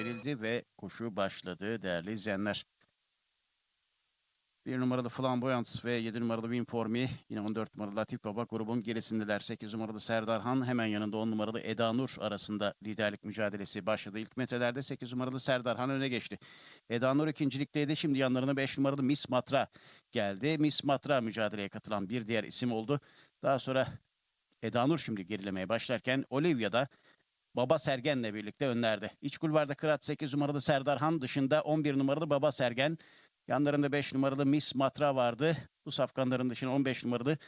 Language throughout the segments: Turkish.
verildi ve koşu başladı değerli izleyenler. Bir numaralı Flamboyant ve 7 numaralı Winformi yine 14 numaralı Latif Baba grubun gerisindeler. 8 numaralı Serdar Han hemen yanında 10 numaralı Eda Nur arasında liderlik mücadelesi başladı. İlk metrelerde 8 numaralı Serdar Han öne geçti. Eda Nur ikincilikteydi. Şimdi yanlarına 5 numaralı Miss Matra geldi. Miss Matra mücadeleye katılan bir diğer isim oldu. Daha sonra Eda Nur şimdi gerilemeye başlarken Olivia da Baba Sergen'le birlikte önlerde. İç kulvarda Kırat 8 numaralı Serdar Han dışında 11 numaralı Baba Sergen. Yanlarında 5 numaralı Miss Matra vardı. Bu safkanların dışında 15 numaralı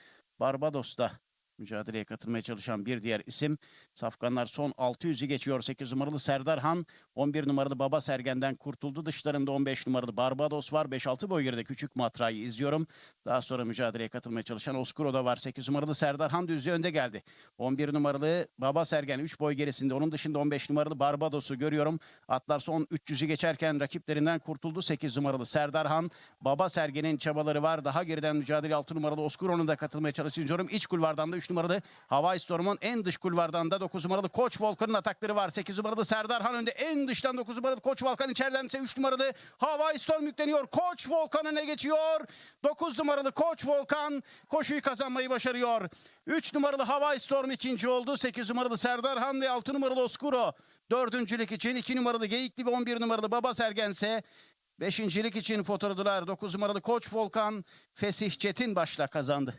Barbados'ta mücadeleye katılmaya çalışan bir diğer isim. Safkanlar son 600'ü geçiyor. 8 numaralı Serdar Han, 11 numaralı Baba Sergen'den kurtuldu. Dışlarında 15 numaralı Barbados var. 5-6 boy geride küçük Matra'yı izliyorum. Daha sonra mücadeleye katılmaya çalışan Oscuro da var. 8 numaralı Serdar Han düzlüğü önde geldi. 11 numaralı Baba Sergen 3 boy gerisinde. Onun dışında 15 numaralı Barbados'u görüyorum. Atlar son 300'ü geçerken rakiplerinden kurtuldu. 8 numaralı Serdar Han. Baba Sergen'in çabaları var. Daha geriden mücadele 6 numaralı Oscuro'nun da katılmaya çalışıyorum. İç kulvardan da 3 numaralı Hawaii Storm'un en dış kulvardan da 9 numaralı Koç Volkan'ın atakları var. 8 numaralı Serdar Han önde. En dıştan 9 numaralı Koç Volkan içeriden ise 3 numaralı Hawaii Storm yükleniyor. Koç Volkan öne geçiyor. 9 numaralı Koç Volkan koşuyu kazanmayı başarıyor. 3 numaralı Hawaii Storm ikinci oldu. 8 numaralı Serdar Han ve 6 numaralı Oscuro. Dördüncülük için 2 numaralı Geyikli ve 11 numaralı Baba Sergen ise Beşincilik için fotoğraflar 9 numaralı Koç Volkan Fesih Çetin başla kazandı.